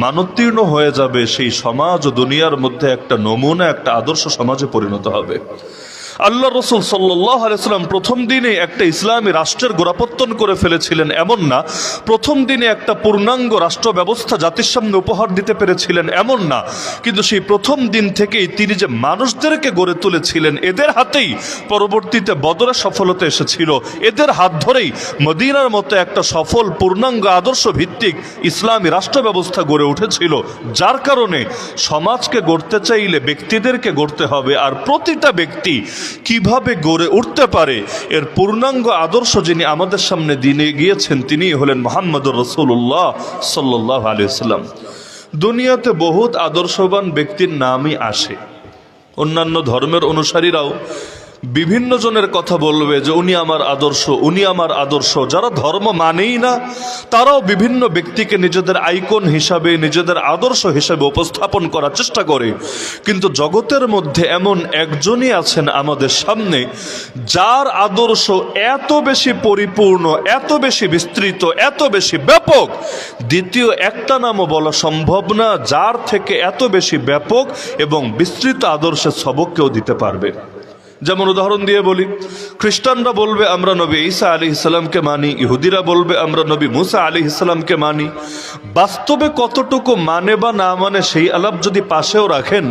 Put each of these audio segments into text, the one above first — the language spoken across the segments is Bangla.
মানোত্তীর্ণ হয়ে যাবে সেই সমাজ ও দুনিয়ার মধ্যে একটা নমুনা, একটা আদর্শ সমাজে পরিণত হবে। আল্লাহ রসুল সাল্লাহ আলাইসাল্লাম প্রথম দিনে একটা ইসলামী রাষ্ট্রের গোড়াপত্তন করে ফেলেছিলেন এমন না, প্রথম দিনে একটা পূর্ণাঙ্গ রাষ্ট্র ব্যবস্থা জাতির সামনে উপহার দিতে পেরেছিলেন এমন না, কিন্তু সেই প্রথম দিন থেকেই তিনি যে মানুষদেরকে গড়ে তুলেছিলেন, এদের হাতেই পরবর্তীতে বদরের সফলতা এসেছিল। এদের হাত ধরেই মদিনার মতো একটা সফল, পূর্ণাঙ্গ আদর্শ ভিত্তিক ইসলামী রাষ্ট্র ব্যবস্থা গড়ে উঠেছিল, যার কারণে সমাজকে গড়তে চাইলে ব্যক্তিদেরকে গড়তে হবে, আর প্রতিটা ব্যক্তি কীভাবে গড়ে উঠতে পারে? এর পূর্ণাঙ্গ আদর্শ যিনি আমাদের সামনে দিনে গিয়েছেন, তিনি হলেন মোহাম্মদ রসুল্লাহ সাল্লাহ আলিয়াল্লাম দুনিয়াতে বহুত আদর্শবান ব্যক্তির নামই আসে। অন্যান্য ধর্মের অনুসারীরাও বিভিন্ন জনের কথা বলবে যে উনি আমার আদর্শ, উনি আমার আদর্শ। যারা ধর্ম মানেই না, তারাও বিভিন্ন ব্যক্তিকে নিজেদের আইকন হিসাবে, নিজেদের আদর্শ হিসাবে উপস্থাপন করার চেষ্টা করে। কিন্তু জগতের মধ্যে এমন একজনই আছেন আমাদের সামনে, যার আদর্শ এত বেশি পরিপূর্ণ, এত বেশি বিস্তৃত, এত বেশি ব্যাপক। দ্বিতীয় একটা নামও বলা সম্ভব না, যার থেকে এত বেশি ব্যাপক এবং বিস্তৃত আদর্শের সবক কেউ দিতে পারবে। যেমন উদাহরণ দিয়ে বলি, খ্রিস্টানরা বলবে, আমরা নবী ঈসা আলী ইসলামকে মানি, ইহুদিরা বলবে, আমরা নবী মুসা আলী ইসলামকে মানি। বাস্তবে কতটুকু মানে বা না মানে সেই আলাপ যদি পাশেও রাখেন,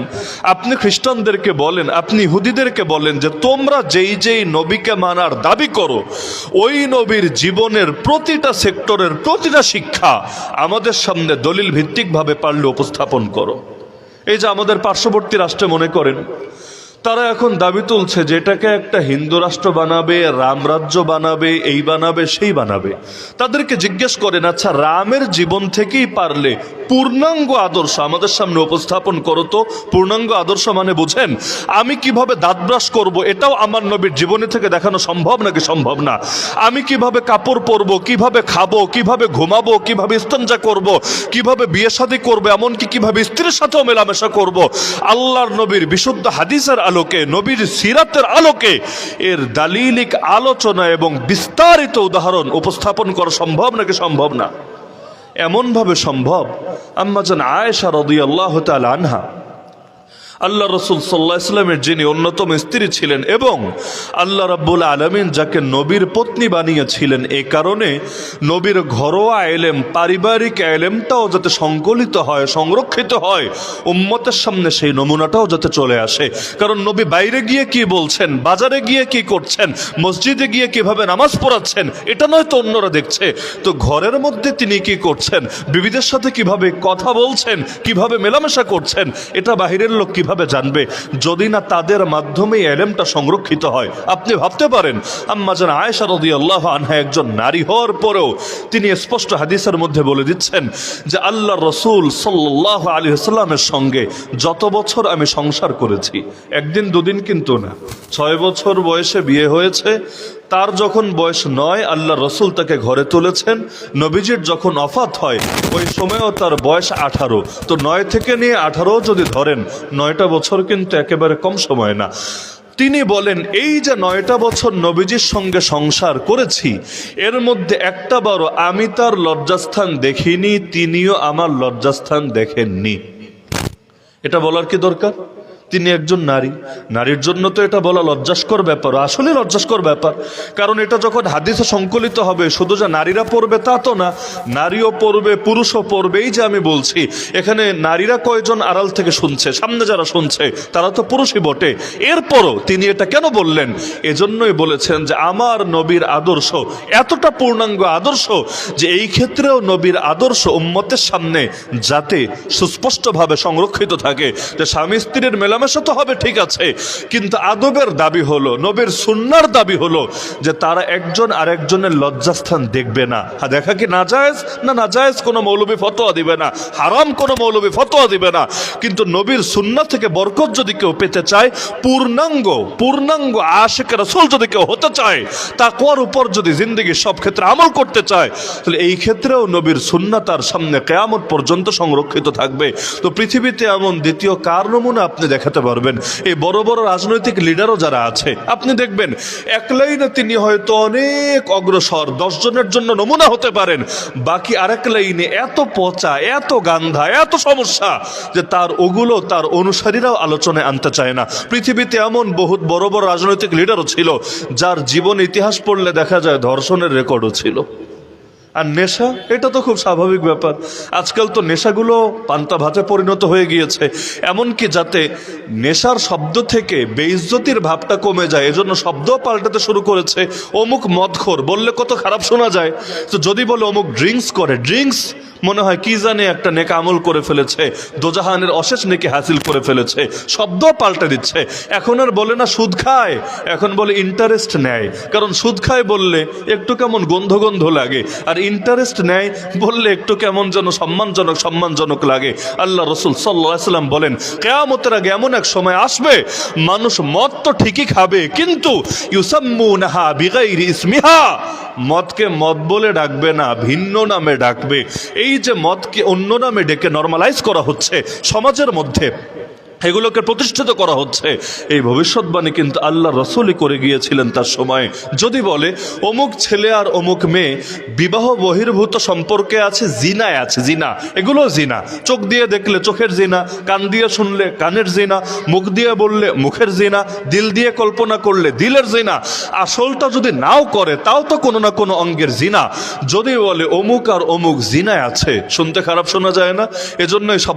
আপনি খ্রিস্টানদেরকে বলেন, আপনি ইহুদিদেরকে বলেন যে, তোমরা যেই যেই নবীকে মানার দাবি করো, ওই নবীর জীবনের প্রতিটা সেক্টরের প্রতিটা শিক্ষা আমাদের সামনে দলিল ভিত্তিকভাবে পারলে উপস্থাপন করো। এই যে আমাদের পার্শ্ববর্তী রাষ্ট্রে মনে করেন তারা এখন দাবি তুলছে যেটাকে একটা হিন্দু রাষ্ট্র বানাবে রামরাজ্য বানাবে, এই বানাবে, সেই বানাবে। তাদেরকে জিজ্ঞেস করেন আচ্ছা রামের জীবন থেকেই পারলে পূর্ণাঙ্গ আদর্শ আমাদের সামনে উপস্থাপন করো তো। পূর্ণাঙ্গ আদর্শ মানে বুঝেন, আমি কীভাবে দাঁত ব্রাশ করব, এটাও আমার নবীর জীবনী থেকে দেখানো সম্ভব নাকি সম্ভব না? আমি কীভাবে কাপড় পরবো, কীভাবে খাব, কীভাবে ঘুমাবো, কীভাবে ইস্তঞ্জা করব, কীভাবে বিয়ে শাদী করব, এমনকি কীভাবে স্ত্রীর সাথেও মেলামেশা করব? আল্লাহর নবীর বিশুদ্ধ হাদিসের আলোকে, নবীর সিরাতের আলোকে এর দালিলিক আলোচনা এবং বিস্তারিত উদাহরণ উপস্থাপন করা সম্ভব নাকি সম্ভব না? এমনভাবে সম্ভব? আম্মাজান আয়েশা রদি আল্লাহ আনহা আল্লাহ রসুল সাল্লাহ ইসলামের যিনি অন্যতম স্ত্রী ছিলেন এবং আল্লাহ রাব্বুল আলমিন যাকে নবীর পত্নী বানিয়েছিলেন এ কারণে নবীর ঘরোয়া এলেম, পারিবারিক এলেমটাও যাতে সংকলিত হয়, সংরক্ষিত হয়, উম্মতের সামনে সেই নমুনাটাও যাতে চলে আসে। কারণ নবী বাইরে গিয়ে কি বলছেন, বাজারে গিয়ে কি করছেন, মসজিদে গিয়ে কীভাবে নামাজ পড়াচ্ছেন, এটা নয় তো অন্যরা দেখছে। তো ঘরের মধ্যে তিনি কি করছেন, বিবিদের সাথে কীভাবে কথা বলছেন, কীভাবে মেলামেশা করছেন, এটা বাহিরের লোক কীভাবে জানবে? যদি না তাদের মাধ্যমে এলেমটা সংরক্ষিত হয়। আপনি ভাবতে পারেন, আম্মা যেন আয়েশা রদি আল্লাহ আনহা একজন নারী হওয়ার পরেও তিনি স্পষ্ট হাদিসের মধ্যে বলে দিচ্ছেন যে আল্লাহ রসুল সাল্লাহ আলী সাল্লামের সঙ্গে যত বছর আমি সংসার করেছি, একদিন দুদিন কিন্তু না, ছয় বছর বয়সে বিয়ে হয়েছে তার যখন বয়স নয়, আল্লাহ রসুল তাকে ঘরে তুলেছেন। নবীজির যখন অফাত হয়, ওই সময়ও তার বয়স আঠারো। তো নয় থেকে নিয়ে আঠারো যদি ধরেন, নয়টা বছর কিন্তু একেবারে কম সময় না। তিনি বলেন, এই যে নয়টা বছর নবীজির সঙ্গে সংসার করেছি, এর মধ্যে একটা বারও আমি তার লজ্জাস্থান দেখিনি, তিনিও আমার লজ্জাস্থান দেখেননি। এটা বলার কি দরকার? তিনি একজন নারী। নারীর জন্য তো এটা বলা লজ্জাস্কর ব্যাপার, আসলে লজ্জাস্কর ব্যাপার। কারণ এটা যখন হাদিসে সংকলিত হবে, শুধু যা নারীরা পড়বে তা তো না, নারীও পড়বে, পুরুষও পড়বে, এই যে আমি বলছি, এখানে নারীরা কয়জন আড়াল থেকে শুনছে, সামনে যারা শুনছে, তারা তো পুরুষই বটে। এরপরও তিনি এটা কেন বললেন? এজন্যই বলেছেন যে আমার নবীর আদর্শ, এতটা পূর্ণাঙ্গ আদর্শ, যে এই ক্ষেত্রেও নবীর আদর্শ উম্মতের সামনে যাতে সুস্পষ্টভাবে সংরক্ষিত থাকে, যে স্বামী স্ত্রীর মেলামেশা তো হবে, ঠিক আছে। কিন্তু আদবের দাবি হলো, নবীর সুন্নার দাবি হলো যে তারা একজন আরেকজনের লজ্জাস্থান দেখবে না। হ্যাঁ দেখা কি না জায়েজ না না জায়েজ কোনো মৌলবী ফতোয়া দিবে না। হারাম কোনো মৌলবী ফতোয়া দিবে না। কিন্তু নবীর সুন্না থেকে বরকত যদি কেউ পেতে চায়, পূর্ণাঙ্গ পূর্ণাঙ্গ আশেখ রসুল যদি কেউ হতে চায়, তাকওয়ার উপর যদি জিন্দগি সব ক্ষেত্রে আমল করতে চায়, তাহলে এই ক্ষেত্রেও নবীর সুন্না তার সামনে কেয়ামত পর্যন্ত সংরক্ষিত থাকবে। তো পৃথিবীতে এমন দ্বিতীয় কার নমুনা আপনি দেখাতে দেখাতে পারবেন। এই বড় বড় রাজনৈতিক লিডারও যারা আছে, আপনি দেখবেন, এক লাইনে তিনি হয়তো অনেক অগ্রসর, দশ জনের জন্য নমুনা হতে পারেন। বাকি আরেক লাইনে এত পচা, এত গান্ধা, এত সমস্যা যে তার ওগুলো, তার অনুসারীরাও আলোচনায় আনতে চায় না। পৃথিবীতে এমন বহুত বড় বড় রাজনৈতিক লিডারও ছিল, যার জীবন ইতিহাস পড়লে দেখা যায় ধর্ষণের রেকর্ডও ছিল। আর নেশা, এটা তো খুব স্বাভাবিক ব্যাপার। আজকাল তো নেশাগুলো পান্তা ভাতে পরিণত হয়ে গিয়েছে। এমনকি যাতে নেশার শব্দ থেকে বেইজ্জতির ভাবটা কমে যায়, এজন্য শব্দ পাল্টাতে শুরু করেছে অমুক মদখোর। বললে কত খারাপ শোনা যায়। তো যদি বলে অমুক ড্রিঙ্কস করে, ড্রিঙ্কস মনে হয় কি জানে একটা নেকা আমল করে ফেলেছে, দোজাহানের অশেষ নেকে হাসিল করে ফেলেছে শব্দ পাল্টে দিচ্ছে। এখন আর বলে না সুদ খায়, এখন বলে ইন্টারেস্ট নেয়। কারণ সুদ খায় বললে একটু কেমন গন্ধ গন্ধ লাগে, আর ইন্টারেস্ট নেয় বললে একটু কেমন যেন সম্মানজনক সম্মানজনক লাগে। আল্লাহ রসুল সাল্লাম বলেন, কেয়ামতের আগে এমন এক সময় আসবে, মানুষ মদ তো ঠিকই খাবে, কিন্তু ইউসাম্মুনাহা বিগাইরি ইসমিহা মদকে মদ বলে ডাকবে না, ভিন্ন নামে ডাকবে। এই যে মদকে অন্য নামে ডেকে নর্মালাইজ করা হচ্ছে সমাজের মধ্যে এগুলোকে প্রতিষ্ঠিত করা হচ্ছে। এই ভবিষ্যৎবাণী কিন্তু আল্লাহ রসুলই করে গিয়েছিলেন তার সময়। যদি বলে, অমুক ছেলে আর অমুক মেয়ে বিবাহ বহির্ভূত সম্পর্কে আছে, জিনায় আছে, জিনা। এগুলো জিনা। চোখ দিয়ে দেখলে চোখের জিনা, কান দিয়ে শুনলে কানের জিনা, মুখ দিয়ে বললে মুখের জিনা, দিল দিয়ে কল্পনা করলে দিলের জিনা। আসলটা যদি নাও করে, তাও তো কোনো না কোনো অঙ্গের জিনা। যদি বলে, অমুক আর অমুক জিনায় আছে, শুনতে খারাপ শোনা যায় না। এজন্যই সব